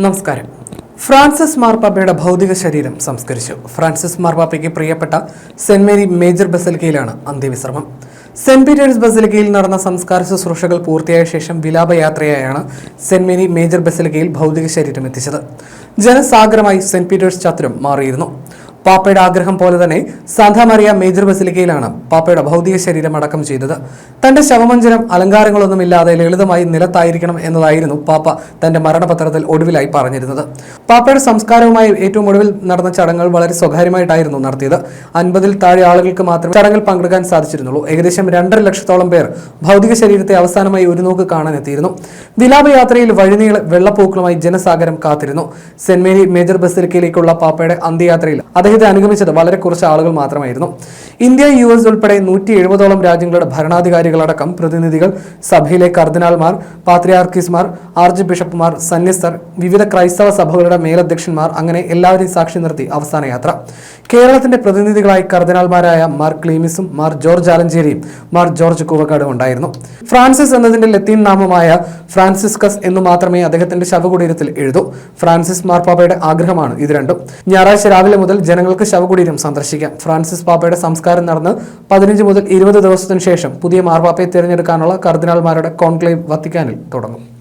നമസ്കാരം. ഫ്രാൻസിസ് മാർപ്പാപ്പയുടെ ഭൗതിക ശരീരം സംസ്കരിച്ചു. ഫ്രാൻസിസ് മാർപ്പാപ്പയ്ക്ക് പ്രിയപ്പെട്ട സെന്റ് മേരി മേജർ ബസലിക്കയിലാണ് അന്ത്യവിശ്രമം സെന്റ് പീറ്റേഴ്സ് ബസലിക്കയിൽ നടന്ന സംസ്കാര ശുശ്രൂഷകൾ പൂർത്തിയായ ശേഷം വിലാപയാത്രയായാണ് സെന്റ് മേരി മേജർ ബസലിക്കയിൽ ഭൗതിക ശരീരം എത്തിച്ചത്. ജനസാഗരമായി സെന്റ് പീറ്റേഴ്സ് ചത്രം മാറിയിരുന്നു. പാപ്പയുടെ ആഗ്രഹം പോലെ തന്നെ സാന്താ മറിയ മേജർ ബസിലിക്കയിലാണ് പാപ്പയുടെ ഭൗതിക ശരീരം അടക്കം ചെയ്തത്. തന്റെ ശവമഞ്ചനം അലങ്കാരങ്ങളൊന്നുമില്ലാതെ ലളിതമായി നിലത്തായിരിക്കണം എന്നതായിരുന്നു പാപ്പ തന്റെ മരണപത്രത്തിൽ ഒടുവിലായി പറഞ്ഞിരുന്നത്. പാപ്പയുടെ സംസ്കാരവുമായി ഏറ്റവും ഒടുവിൽ നടന്ന ചടങ്ങുകൾ വളരെ സ്വകാര്യമായിട്ടായിരുന്നു നടത്തിയത്. അൻപതിൽ താഴെ ആളുകൾക്ക് മാത്രമേ ചടങ്ങിൽ പങ്കെടുക്കാൻ സാധിച്ചിരുന്നുള്ളൂ. ഏകദേശം രണ്ടര ലക്ഷത്തോളം പേർ ഭൗതിക ശരീരത്തെ അവസാനമായി ഒരു നോക്ക് കാണാനെത്തിയിരുന്നു. വിലാപയാത്രയിൽ വഴിനീള വെള്ളപ്പൂക്കളുമായി ജനസാഗരം കാത്തിരുന്നു. സെന്റ് മേരി മേജർ ബസിലിക്കയിലേക്കുള്ള പാപ്പയുടെ അന്ത്യയാത്രയിൽ അദ്ദേഹത്തെ അനുഗമിച്ചത് വളരെ കുറച്ച് ആളുകൾ മാത്രമായിരുന്നു. ഇന്ത്യ യു എസ് ഉൾപ്പെടെ നൂറ്റി എഴുപതോളം രാജ്യങ്ങളുടെ ഭരണാധികാരികളടക്കം പ്രതിനിധികൾ സഭയിലെ കർദിനാൾമാർ പാത്രിയാർക്കിസ്മാർ ആർച്ച് ബിഷപ്പുമാർ സന്യസ്തർ വിവിധ ക്രൈസ്തവ സഭകളുടെ മേലധ്യക്ഷന്മാർ അങ്ങനെ എല്ലാവരെയും സാക്ഷി നിർത്തി അവസാന യാത്ര. കേരളത്തിന്റെ പ്രതിനിധികളായി കർദിനാൾമാരായ മാർ ക്ലീമിസും മാർ ജോർജ് ആലഞ്ചേരിയും മാർ ജോർജ് കൂവക്കാടും ഉണ്ടായിരുന്നു. ഫ്രാൻസിസ് എന്നതിന്റെ ലത്തീൻ നാമമായ ഫ്രാൻസിസ്കസ് എന്നു മാത്രമേ അദ്ദേഹത്തിന്റെ ശവകുടീരത്തിൽ എഴുതൂ. ഫ്രാൻസിസ് മാർപ്പാപ്പയുടെ ആഗ്രഹമാണ് ഇത് രണ്ടും. ഞായറാഴ്ച രാവിലെ മുതൽ ജനങ്ങൾക്ക് ശവകുടീരം സന്ദർശിക്കാം. ഫ്രാൻസിസ് പാപ്പയുടെ സംസ്കാരം നടന്ന് പതിനഞ്ച് മുതൽ ഇരുപത് ദിവസത്തിനു ശേഷം പുതിയ മാർപ്പാപ്പയെ തിരഞ്ഞെടുക്കാനുള്ള കർദിനാൾമാരുടെ കോൺക്ലേവ് വത്തിക്കാനിൽ തുടങ്ങും.